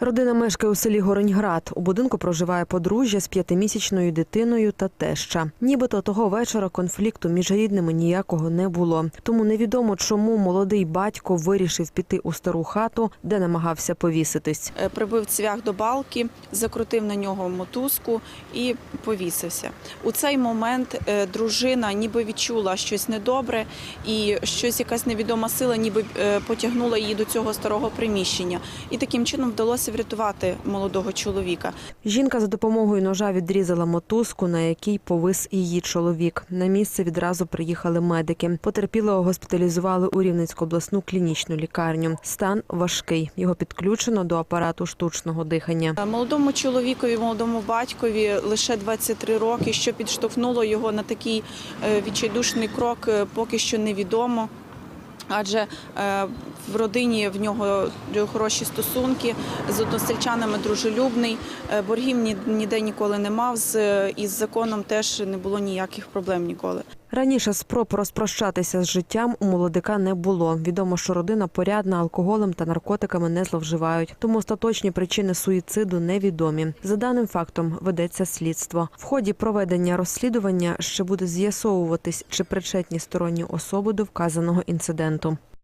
Родина мешкає у селі Гороньград. У будинку проживає подружжя з п'ятимісячною дитиною та теща. Нібито того вечора конфлікту між рідними ніякого не було. Тому невідомо, чому молодий батько вирішив піти у стару хату, де намагався повіситись. Е, прибив цвях до балки, закрутив на нього мотузку і повісився. У цей момент е, дружина ніби відчула щось недобре, і щось якась невідома сила, ніби е, потягнула її до цього старого приміщення. І таким чином вдалося врятувати молодого чоловіка. Жінка за допомогою ножа відрізала мотузку, на якій повис її чоловік. На місце відразу приїхали медики. Потерпілого госпіталізували у Рівненську обласну клінічну лікарню. Стан важкий. Його підключено до апарату штучного дихання. Молодому чоловікові, молодому батькові лише 23 роки, що підштовхнуло його на такий е, відчайдушний крок, е, поки що невідомо. Адже е, в родині в нього хороші стосунки з односельчанами дружелюбний, е, боргів ніде ніколи не мав. З із законом теж не було ніяких проблем ніколи. Раніше спроб розпрощатися з життям у молодика не було. Відомо, що родина порядна, алкоголем та наркотиками не зловживають. Тому остаточні причини суїциду невідомі. За даним фактом ведеться слідство. В ході проведення розслідування ще буде з'ясовуватись, чи причетні сторонні особи до вказаного інциденту.